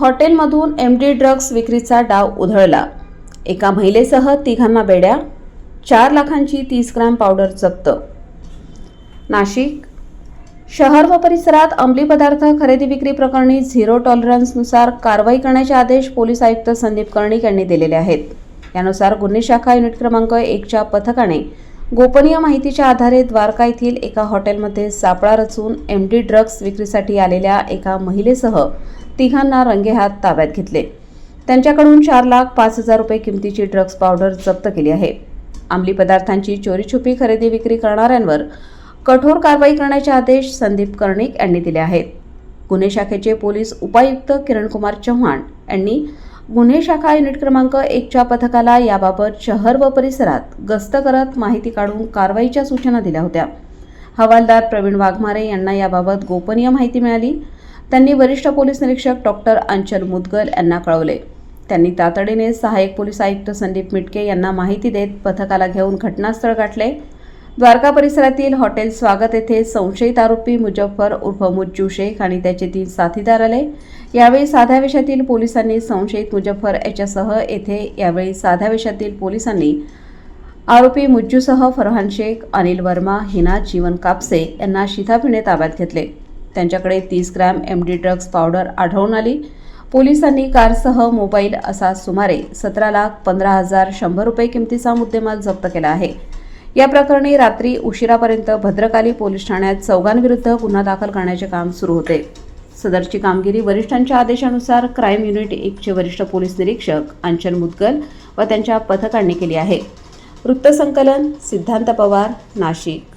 हॉटेलमधून M D drugs विक्रीचा डाव उधळला. एका महिलेसह तिघांना बेड्या चार लाखांची तीस ग्रॅम पावडर जप्त. नाशिक शहर व परिसरात अंमली पदार्थ खरेदी विक्री प्रकरणी झिरो टॉलरन्सनुसार कारवाई करण्याचे आदेश पोलीस आयुक्त संदीप कर्णिक यांनी दिलेले आहेत. यानुसार गुन्हे शाखा युनिट क्रमांक एकच्या पथकाने गोपनीय माहितीच्या आधारे द्वारका येथील एका हॉटेलमध्ये सापळा रचून एम डी ड्रग्ज विक्रीसाठी आलेल्या एका महिलेसह तिघांना रंगेहात ताब्यात घेतले. त्यांच्याकडून चार लाख पाच हजार रुपये किमतीची ड्रग्ज पावडर जप्त केली आहे. अंमली पदार्थांची चोरीछुपी खरेदी विक्री करणाऱ्यांवर कठोर कारवाई करण्याचे आदेश संदीप कर्णिक यांनी दिले आहेत. गुन्हे शाखेचे पोलीस उपायुक्त किरणकुमार चव्हाण यांनी गुन्हे शाखा युनिट क्रमांक एकच्या पथकाला याबाबत शहर व परिसरात गस्त करत माहिती काढून कारवाईच्या सूचना दिल्या होत्या. हवालदार प्रवीण वाघमारे यांना याबाबत गोपनीय माहिती मिळाली. त्यांनी वरिष्ठ पोलीस निरीक्षक डॉक्टर अंचल मुदगल यांना कळवले. त्यांनी तातडीने सहाय्यक पोलीस आयुक्त संदीप मिटके यांना माहिती देत पथकाला घेऊन घटनास्थळ गाठले. द्वारका परिसरातील हॉटेल स्वागत येथे संशयित आरोपी मुजफ्फर उर्फ मुज्जू शेख आणि त्याचे तीन साथीदार आले. यावेळी साध्या वेशातील पोलिसांनी संशयित मुजफ्फर याच्यासह येथे यावेळी साध्या वेशातील पोलिसांनी आरोपी मुज्जूसह फरहान शेख अनिल वर्मा हिना जीवन कापसे यांना शिथापिणे ताब्यात घेतले. त्यांच्याकडे तीस gram M D drugs powder आढळून आली. पोलिसांनी कारसह मोबाईल असा सुमारे सतरा लाख पंधरा हजार शंभर रुपये किमतीचा मुद्देमाल जप्त केला आहे. या प्रकरणी रात्री उशिरापर्यंत भद्रकाली पोलीस ठाण्यात चौघांविरुद्ध गुन्हा दाखल करण्याचे काम सुरू होते. सदरची कामगिरी वरिष्ठांच्या आदेशानुसार क्राईम युनिट एकचे वरिष्ठ पोलीस निरीक्षक अंचल मुदगल व त्यांच्या पथकांनी केली आहे. वृत्तसंकलन सिद्धांत पवार नाशिक.